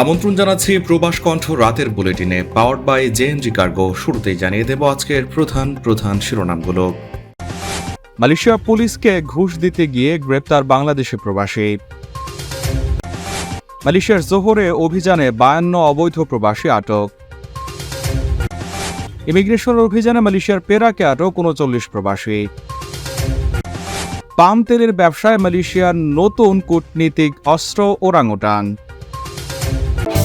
আমন্ত্রণ জানাচ্ছি প্রবাস কণ্ঠ রাতের বুলেটিনে পাওয়ার্ড বাই জেএনজি কার্গো শুরুতেই জানিয়ে দেব আজকের প্রধান প্রধান শিরোনামগুলো। মালয়েশিয়া পুলিশকে ঘুষ দিতে গিয়ে গ্রেপ্তার বাংলাদেশে প্রবাসী। মালয়েশিয়ার জোহরে অভিযানে বায়ান্ন অবৈধ প্রবাসী আটক। ইমিগ্রেশন অভিযানে মালয়েশিয়ার পেরাকে আটক উনচল্লিশ প্রবাসী। পাম তেলের ব্যবসায় মালয়েশিয়ার নতুন কূটনীতিক অস্ত্র ওরাংওটাং।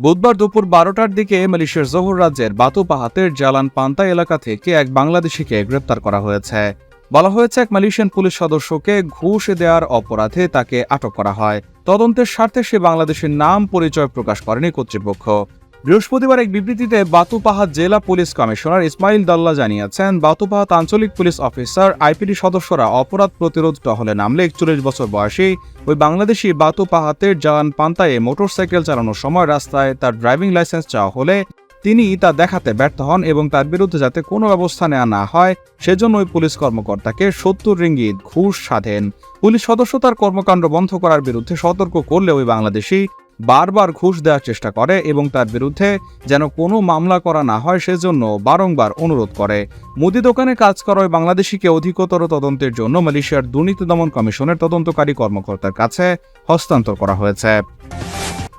বুধবার দুপুর বারোটার দিকে মালয়েশিয়ার জহুর রাজ্যের বাতু পাহাতের জালান পান্তা এলাকা থেকে এক বাংলাদেশিকে গ্রেপ্তার করা হয়েছে। বলা হয়েছে, এক মালয়েশিয়ান পুলিশ সদস্যকে ঘুষ দেওয়ার অপরাধে তাকে আটক করা হয়। তদন্তের স্বার্থে সে বাংলাদেশের নাম পরিচয় প্রকাশ করেনি কর্তৃপক্ষ। বৃহস্পতিবার এক বিবৃতিতে বাতুপাহাত জেলা পুলিশ কমিশনার ইসমাইল দাল্লা জানিয়েছেন বাতুপাহাত আঞ্চলিক পুলিশ অফিসার, আইপিডি সদস্যরা অপরাধ প্রতিরোধ টহলে নামলে একচল্লিশ বছর বয়সী ওই বাংলাদেশি বাতুপাহাতের জালান পান্তায়ে মোটরসাইকেল চালানোর সময় রাস্তায় তার ড্রাইভিং লাইসেন্স চাওয়া হলে তিনি তা দেখাতে ব্যর্থ হন এবং তার বিরুদ্ধে যাতে কোনো ব্যবস্থা নেওয়া না হয়, সেজন্য ওই পুলিশ কর্মকর্তাকে সত্তর রিঙ্গিত ঘুষ সাধেন। পুলিশ সদস্য তার কর্মকাণ্ড বন্ধ করার বিরুদ্ধে সতর্ক করলে ওই বাংলাদেশি বারবার ঘুষ দেওয়ার চেষ্টা করে এবং তার বিরুদ্ধে যেন কোনো মামলা করা না হয় সেজন্য বারংবার অনুরোধ করে। মুদি দোকানে কাজ করা ওই বাংলাদেশিকে অধিকতর তদন্তের জন্য মালয়েশিয়ার দুর্নীতি দমন কমিশনের তদন্তকারী কর্মকর্তার কাছে হস্তান্তর করা হয়েছে।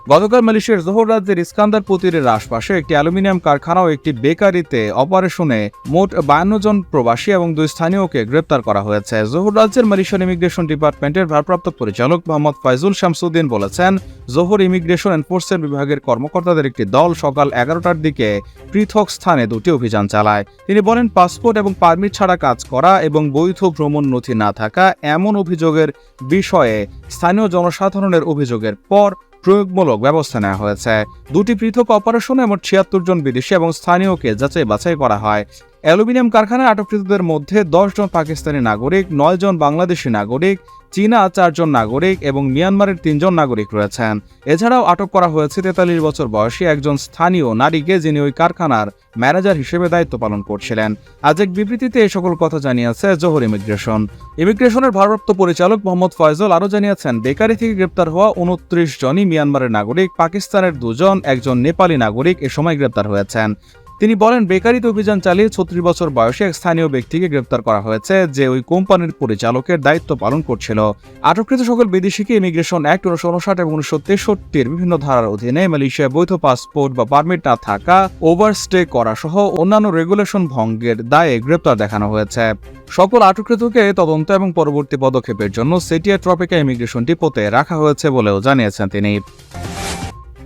গতকাল মালয়েশিয়ার জোহর রাজ্যের ইস্কান্দারপুর তীরের আশপাশে একটি অ্যালুমিনিয়াম কারখানা ও একটি বেকারিতে অপারেশনে মোট বায়ান্ন জন প্রবাসী এবং দুই স্থানীয়কে গ্রেপ্তার করা হয়েছে। জোহর রাজ্যের মালয়েশিয়ান ইমিগ্রেশন ডিপার্টমেন্টের ভারপ্রাপ্ত পরিচালক মোহাম্মদ ফাইজুল শামসুদ্দিন বলেছেন, জোহর ইমিগ্রেশন এনফোর্সের বিভাগের কর্মকর্তাদের একটি দল সকাল এগারোটার দিকে পৃথক স্থানে দুটি অভিযান চালায়। তিনি বলেন, পাসপোর্ট এবং পারমিট ছাড়া কাজ করা এবং বৈধ ভ্রমণ নথি না থাকা এমন অভিযোগের বিষয়ে স্থানীয় জনসাধারণের অভিযোগের পর প্রয়োগমূলক ব্যবস্থা নেওয়া হয়েছে। দুটি পৃথক অপারেশনে মোট ছিয়াত্তর জন বিদেশি এবং স্থানীয়কে যাচাই বাছাই করা হয়। অ্যালুমিনিয়াম কারখানায় আটককৃতদের মধ্যে দশ জন পাকিস্তানি নাগরিক নয় জন বাংলাদেশি নাগরিক, চীনা চারজন নাগরিক এবং মিয়ানমারের তিনজন নাগরিক রয়েছেন। এছাড়াও আটক করা হয়েছে তেতাল্লিশ বছর বয়সী একজন স্থানীয় নারীকে যিনি ওই কারখানার ম্যানেজার হিসেবে দায়িত্ব পালন করছিলেন। আজ এক বিবৃতিতে এই সকল কথা জানিয়েছে জোহর ইমিগ্রেশন। ইমিগ্রেশনের ভারপ্রাপ্ত পরিচালক মোহাম্মদ ফয়জল আরও জানিয়েছেন, বেকারি থেকে গ্রেপ্তার হওয়া উনত্রিশ জনই মিয়ানমারের নাগরিক, পাকিস্তানের দুজন, একজন নেপালি নাগরিক এ সময় গ্রেপ্তার হয়েছেন। তিনি বলেন, বেকারিতে অভিযান চালিয়ে ছত্রিশ বছর বয়সে এক স্থানীয় ব্যক্তিকে গ্রেপ্তার করা হয়েছে যে ওই কোম্পানির পরিচালকের দায়িত্ব পালন করছিল। আটককৃত সকল বিদেশিকে ইমিগ্রেশন অ্যাক্ট উনিশশো উনষাট এবং উনিশশো তেষট্টির বিভিন্ন ধারার অধীনে মালয়েশিয়ায় বৈধ পাসপোর্ট বা পারমিট না থাকা, ওভারস্টে করা সহ অন্যান্য রেগুলেশন ভঙ্গের দায়ে গ্রেপ্তার দেখানো হয়েছে। সকল আটককৃতকে তদন্ত এবং পরবর্তী পদক্ষেপের জন্য সেটিয়া ট্রপিকা ইমিগ্রেশন ডিপোতে রাখা হয়েছে বলেও জানিয়েছেন তিনি।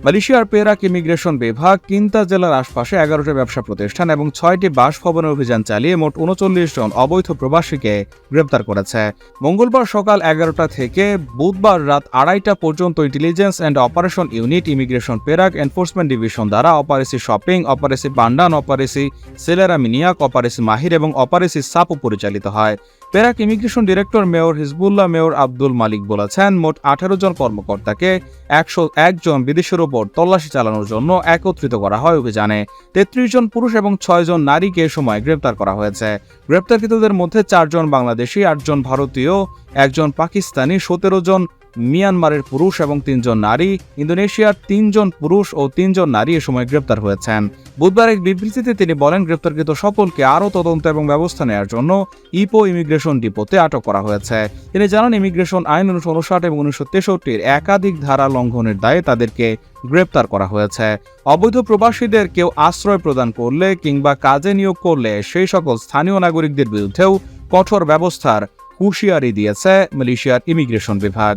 মালয়েশিয়ার পেরাক ইমিগ্রেশন বিভাগ কিন্তা জেলার আশপাশে এগারোটি ব্যবসা প্রতিষ্ঠান এবং ছয়টি বাসভবনের অভিযান চালিয়ে মোট উনচল্লিশ জন অবৈধ প্রবাসীকে গ্রেপ্তার করেছে। মঙ্গলবার সকাল এগারোটা থেকে বুধবার রাত আড়াইটা পর্যন্ত intelligence and operation unit immigration Perak enforcement division দ্বারা অপারেসি শপিং অপারেসি পান্ডান অপারেসি সেলেরা মিনিয়াক অপারেসি মাহির এবং অপারেসি সাপও পরিচালিত হয়। Perak immigration director Meor Hezbullah Meor Abdul Malik বলেছেন, মোট আঠারো জন কর্মকর্তাকে একশো একজন বিদেশের ওপর তল্লাশি চালানোর জন্য একত্রিত করা হয় অভিযানে। তেত্রিশ জন পুরুষ এবং ছয় জন নারীকে সময় গ্রেপ্তার করা হয়েছে। গ্রেপ্তারকৃতদের মধ্যে চারজন বাংলাদেশি আটজন ভারতীয় একজন পাকিস্তানি, সতেরো জন মিয়ানমারের পুরুষ এবং তিনজন নারী। ইন্দোনেশিয়ার তিনজন পুরুষ ও তিনজন নারী এ সময় গ্রেপ্তার হয়েছেন। বুধবার এক বিবৃতিতে তিনি বলেন, গ্রেপ্তারকৃত সকলকে আরও তদন্ত এবং ব্যবস্থা নেওয়ার জন্য ইপো ইমিগ্রেশন ডিপোতে আটক করা হয়েছে। তিনি জানান, ইমিগ্রেশন আইন উনিশশো উনষাট এবং উনিশশো তেষট্টির একাধিক ধারা লঙ্ঘনের দায়ে তাদেরকে গ্রেপ্তার করা হয়েছে। অবৈধ প্রবাসীদের কেউ আশ্রয় প্রদান করলে কিংবা কাজে নিয়োগ করলে সেই সকল স্থানীয় নাগরিকদের বিরুদ্ধেও কঠোর ব্যবস্থার হুঁশিয়ারি দিয়েছে মালয়েশিয়ার ইমিগ্রেশন বিভাগ।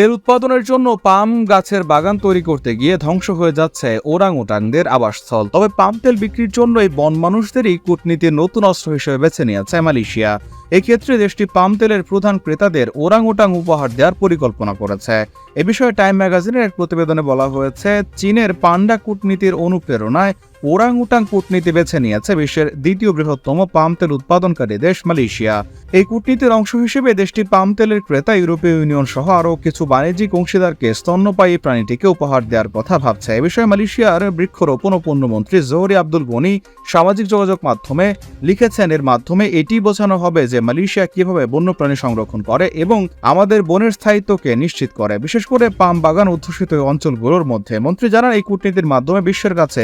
তেল উৎপাদনের জন্য পাম গাছের বাগান তৈরি করতে গিয়ে ধ্বংস হয়ে যাচ্ছে ওরাং ওটাংদের আবাসস্থল। তবে পাম তেল বিক্রির জন্য এই বন মানুষদেরই কূটনীতির নতুন অস্ত্র হিসেবে বেছে নিয়েছে মালয়েশিয়া। এক্ষেত্রে দেশটি পাম তেলের প্রধান ক্রেতাদের ওরাং ওটাং উপহার দেওয়ার পরিকল্পনা করেছে। এ বিষয়ে টাইম ম্যাগাজিনের এক প্রতিবেদনে বলা হয়েছে, চীনের পান্ডা কূটনীতির অনুপ্রেরণায় ওরাং উটাং কূটনীতি বেছে নিয়েছে বিশ্বের দ্বিতীয় বৃহত্তম পাম তেল উৎপাদনকারী দেশ মালয়েশিয়া। এই কূটনীতির অংশ হিসেবে দেশটি পাম তেলের ক্রেতা, ইউরোপীয় ইউনিয়ন সহ আরও কিছু বাণিজ্যিক অংশীদারকে স্তন্যপায়ী প্রাণীটিকে উপহার দেওয়ার কথা ভাবছে। এ বিষয়ে মালয়েশিয়ার বৃক্ষরোপণ ও পণ্যমন্ত্রী জোহরি আব্দুল গনি সামাজিক যোগাযোগ মাধ্যমে লিখেছেন, এর মাধ্যমে এটি বোঝানো হবে যে মালয়েশিয়া কীভাবে বন্যপ্রাণী সংরক্ষণ করে এবং আমাদের বনের স্থায়িত্বকে নিশ্চিত করে। বিশেষ করে পাম বাগান অধ্যুষিত অঞ্চলগুলোর মধ্যে। মন্ত্রী জানান, এই কূটনীতির মাধ্যমে বিশ্বের কাছে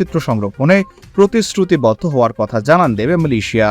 জীববৈচিত্র্য সংরক্ষণে প্রতিশ্রুতিবদ্ধ হওয়ার কথা জানান দেবে মালয়েশিয়া।